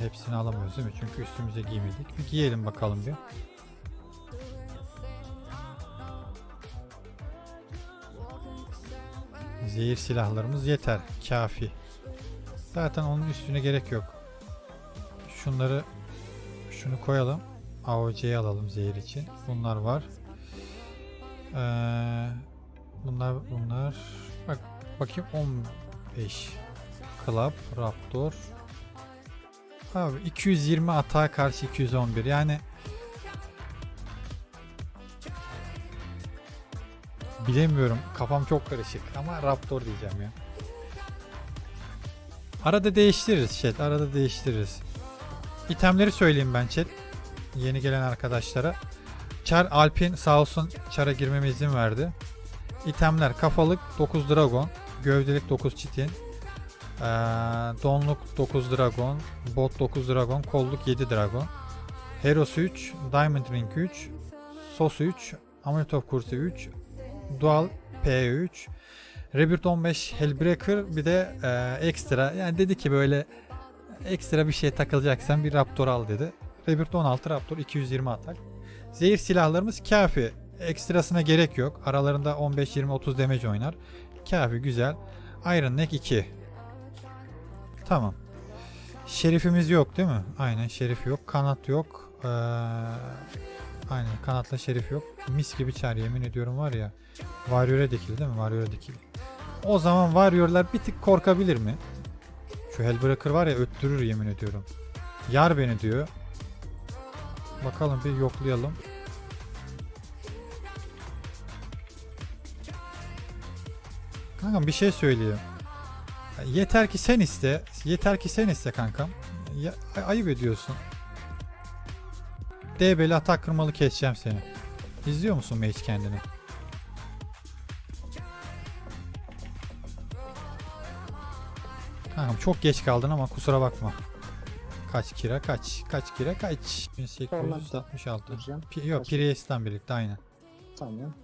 hepsini alamıyoruz değil mi? Çünkü üstümüze giymedik. Bir giyelim bakalım bir. Zehir silahlarımız yeter. Kafi. Zaten onun üstüne gerek yok. Şunları şunu koyalım. AOC'yi alalım zehir için. Bunlar var. Ee, bunlar bunlar. Bak bakayım 15. Club, Raptor. Abi 220 atağa karşı 211. Yani bilemiyorum. Kafam çok karışık ama Raptor diyeceğim ya. Arada değiştiririz chat. Arada değiştiririz. İtemleri söyleyeyim ben chat. Yeni gelen arkadaşlara. Char Alpin sağ olsun Char'a girmeme izin verdi. İtemler kafalık 9 dragon, gövdelik 9 çitin, ee, donluk 9 dragon, bot 9 dragon, kolluk 7 dragon, Heros 3, Diamond Ring 3, Sos 3, Amulet of Kursi 3, Dual P3, Rebirth 15 Hellbreaker bir de ee, ekstra yani dedi ki böyle ekstra bir şey takılacaksan bir Raptor al dedi. Rebirth 16 Raptor 220 atak. Zehir silahlarımız kafi. Ekstrasına gerek yok. Aralarında 15 20 30 damage oynar. Kafi güzel. Iron Neck 2. Tamam. Şerifimiz yok değil mi? Aynen şerif yok. Kanat yok. Ee, aynen kanatla şerif yok. Mis gibi çar yemin ediyorum var ya. Warrior'a dikili değil mi? Warrior'a dikili. O zaman Warrior'lar bir tık korkabilir mi? Şu Hellbreaker var ya öttürür yemin ediyorum. Yar beni diyor. Bakalım bir yoklayalım. Kankam bir şey söyleyeyim. Yeter ki sen iste. Yeter ki sen iste kankam. Ya, ay- ayıp ediyorsun. DB'li atak kırmalı keseceğim seni. İzliyor musun Mage kendini? Kankam çok geç kaldın ama kusura bakma. Kaç kira kaç? Kaç kira kaç? 1866. Vuracağım. Pi- yok Kaç? Priest'ten birlikte aynen. Tamam.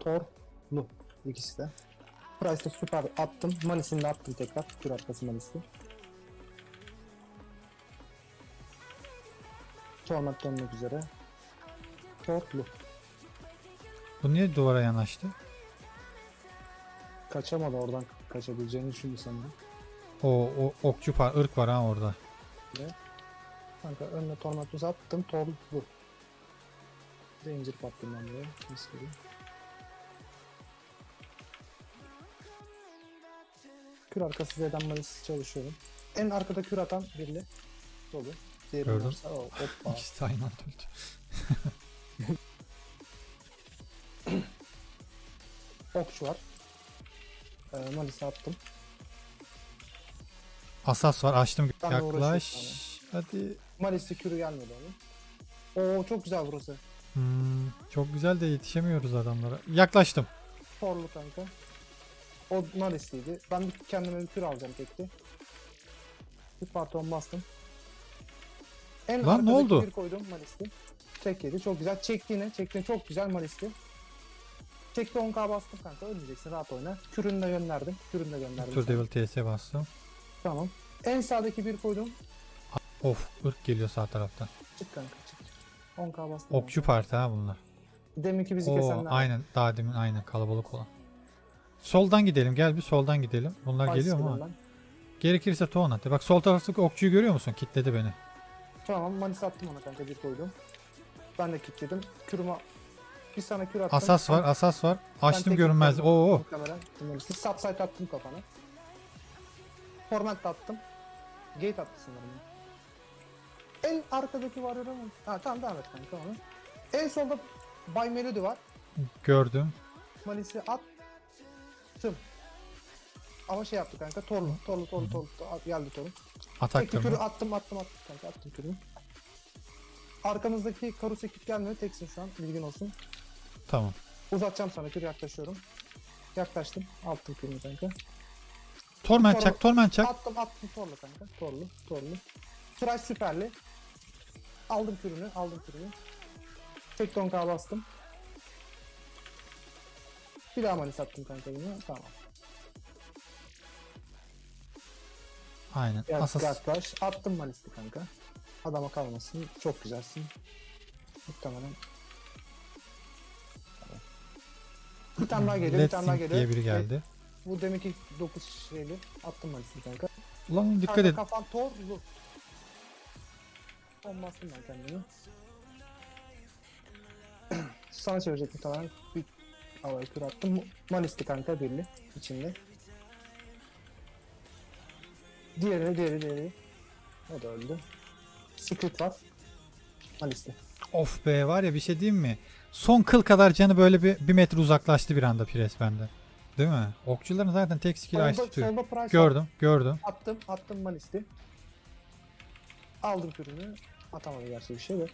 Torlu. ikisi de. Price'da süper attım. Manisini de attım tekrar. Kür arkası manisi. Torment dönmek üzere. Torlu. Bu niye duvara yanaştı? Kaçamadı oradan kaçabileceğini düşündü sanırım. O, o okçu par ırk var ha orada. Kanka önüne tormentosu attım. Torlu. Zincir battım ben buraya. Mis gibi. Kür arkası Z'den manisi çalışıyorum. En arkada kür atan birli. Dolu. Diğeri Gördüm. varsa o hoppa. İkisi de aynı anda öldü. Okçu var. Ee, manisi attım. Asas var açtım Ben de yaklaş. uğraşıyorum Hadi. Manisi kürü gelmedi onun. Oo çok güzel burası. Hmm, çok güzel de yetişemiyoruz adamlara. Yaklaştım. Torlu kanka. O Maris'liydi. Ben bir kendime bir kür alacağım tekli. Bir parton bastım. En Lan ne oldu? Bir koydum Maris'li. Tek yedi. Çok güzel. Çekti yine. Çekti çok güzel Maris'li. Çekti 10k bastım kanka. Ölmeyeceksin. Rahat oyna. Kürünü de gönderdim. Kürünü de gönderdim. Tur. Devil TS bastım. Tamam. En sağdaki bir koydum. Of ırk geliyor sağ taraftan. Çık kanka çık. 10k bastım. Okçu parti ha bunlar. Deminki bizi Oo, kesenler. aynen daha demin aynen kalabalık olan. Soldan gidelim gel bir soldan gidelim. Bunlar Ay, geliyor mu? ben. Gerekirse tohum at. Bak sol taraftaki okçuyu görüyor musun? Kitledi beni. Tamam Manis attım ona kanka bir koydum. Ben de kilitledim. Kürüme bir sana kür attım. Asas var, asas var. Açtım görünmez. Oo. Manis'i subside attım kafana. Format attım. Gate attı sanırım. En arkadaki var mı? Ha tamam devam et kanka onu. En solda Bay Melody var. Gördüm. Manis'i attım. Ama şey yaptı kanka. Torlu, torlu, torlu, torlu. torlu. Geldi torlu. Atak Tekli kürü attım attım attım kanka attım kürünü. Arkamızdaki Karus ekip gelmiyor teksin şu an bilgin olsun. Tamam. Uzatacağım sana kür yaklaşıyorum. Yaklaştım attım kürünü kanka. Torment Tor- çak, torment çak. Attım attım torlu kanka torlu torlu. Tıraş süperli. Aldım kürünü aldım kürünü. Tek tonka bastım. Bir daha manis attım kanka yine tamam. Aynen. Yak- Asas Yaklaş. Attım malisti kanka. Adama kalmasın. Çok güzelsin. Muhtemelen. Bir tane daha geliyor. Bir tane daha geliyor. diye biri geldi. Bu demek ki 9 şeyli. Attım malisti kanka. Ulan dikkat et. Kafan torlu. Son bastım ben kendimi. Sana çevirecek muhtemelen. Bir havaya kür attım. Malisti kanka birli. içinde. Diğeri, diğeri, diğeri. O da öldü. Secret var. Malisti. Of be var ya bir şey diyeyim mi? Son kıl kadar canı böyle bir, bir metre uzaklaştı bir anda Pires bende. Değil mi? Okçuların zaten tek skill ice tutuyor. Gördüm gördüm. Attım, attım malisti. Aldım kürünü. Atamadı gerçi bir şey de.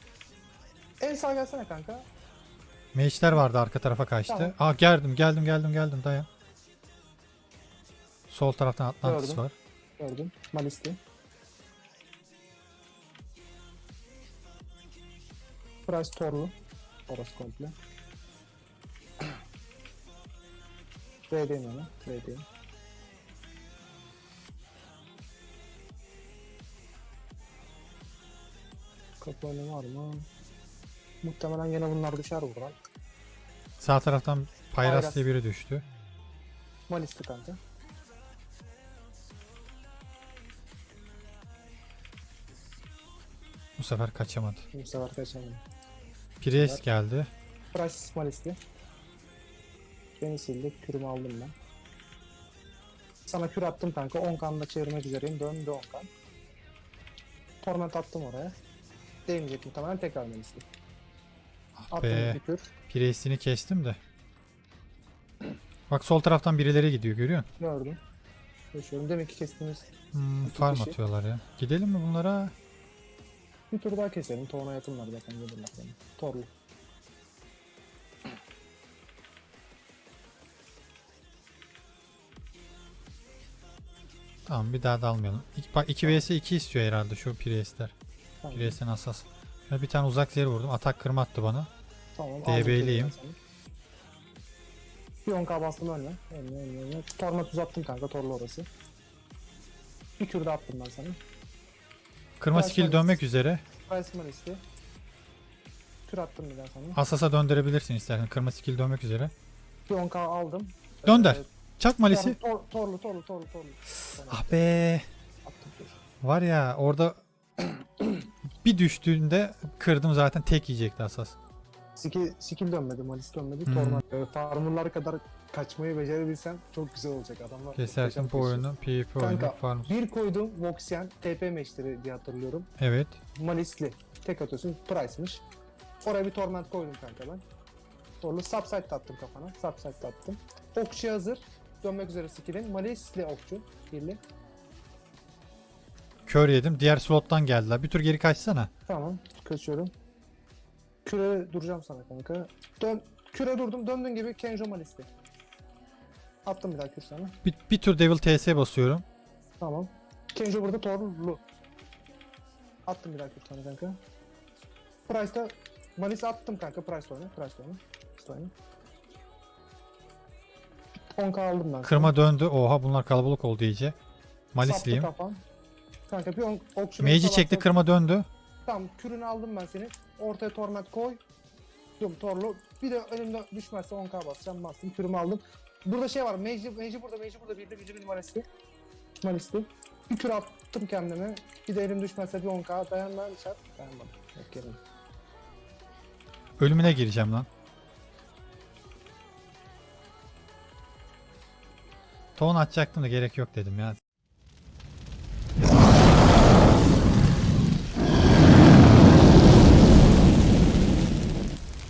En sağ gelsene kanka. Mage'ler vardı arka tarafa kaçtı. Tamam. Aa geldim geldim geldim geldim dayan. Sol taraftan Atlantis Gördüm. var. Gördüm. Malisti. Price Torlu. Orası komple. B'deyim ona. B'deyim. Kapı önü var mı? Muhtemelen yine bunlar düşer buradan. Sağ taraftan Pyras. diye biri düştü. Malisti kanka. Bu sefer kaçamadı. Bu sefer kaçamadım. Pires geldi. Price Malisti. Beni sildi. Kürümü aldım ben. Sana kür attım kanka. 10 kanla çevirmek üzereyim. Döndü 10 kan. Torment attım oraya. Değmeyecek muhtemelen tekrar Malisti. Ah be. Pires'ini kestim de. Bak sol taraftan birileri gidiyor görüyor musun? Gördüm. Geçiyorum. Demek ki kestiğimiz Hmm, İki farm kişi. atıyorlar ya. Gidelim mi bunlara? bir tur daha keselim. Torna yakınlar zaten gelirler beni. Torlu. Tamam bir daha da almayalım. İki, bak 2 vs 2 istiyor herhalde şu Pires'ler. Tamam. Pires'in asas. Bir tane uzak zehir vurdum. Atak kırma attı bana. Tamam. DB'liyim. Bir 10k bastım önüne. Önüne önüne önüne. Torment uzattım kanka. Torlu orası. Bir kür daha attım ben sana. Kırma Price skill dönmek üzere. Price Malisti. Kür attım bir daha sana. Asasa döndürebilirsin istersen. Kırma skill dönmek üzere. Bir 10k aldım. Dönder. Ee, Çak malisi. tor- tor- torlu torlu torlu torlu. Ah be. attım kür. Var ya orada bir düştüğünde kırdım zaten tek yiyecekti asas. Skill, skill dönmedi, malis dönmedi. Hmm. Torment. Farmerlar kadar kaçmayı becerebilsem çok güzel olacak adamlar. Kesersin bu oyunu PvP oyunu farm. Bir koydum Voxian TP meşleri diye hatırlıyorum. Evet. Malisli. Tek atıyorsun. Price'mış. Oraya bir torment koydum kanka ben. Torlu subside attım kafana. Subside attım. Okçu hazır. Dönmek üzere skill'in. Malisli okçu. Birli. Kör yedim. Diğer slottan geldiler. Bir tur geri kaçsana. Tamam. Kaçıyorum. Küre duracağım sana kanka. Dön. Küre durdum. Döndüğün gibi Kenjo Malisti. Attım bir daha kür sana. Bir, bir tur Devil TS basıyorum. Tamam. Kenjo burada torlu. Attım bir daha kür sana kanka. Price'da Malis attım kanka. Price oyna. Price oyna. Price oyna. 10k aldım ben. Kırma döndü. Oha bunlar kalabalık oldu iyice. Malisliyim. kafan. Kanka bir on, okçu. Mage'i çekti kırma döndü. Tamam kürünü aldım ben seni. Ortaya torment koy. Yok torlu. Bir de önümde düşmezse 10k basacağım. Bastım kürümü aldım. Burada şey var. Mage, Mage burada. Mage burada. Bir de gücü bir numarası. Numarası. Bir kür attım kendime. Bir de elim düşmezse bir 10k. Dayan ben çarp. Dayanmadım. Yok gelin. Ölümüne gireceğim lan. Ton atacaktım da gerek yok dedim ya.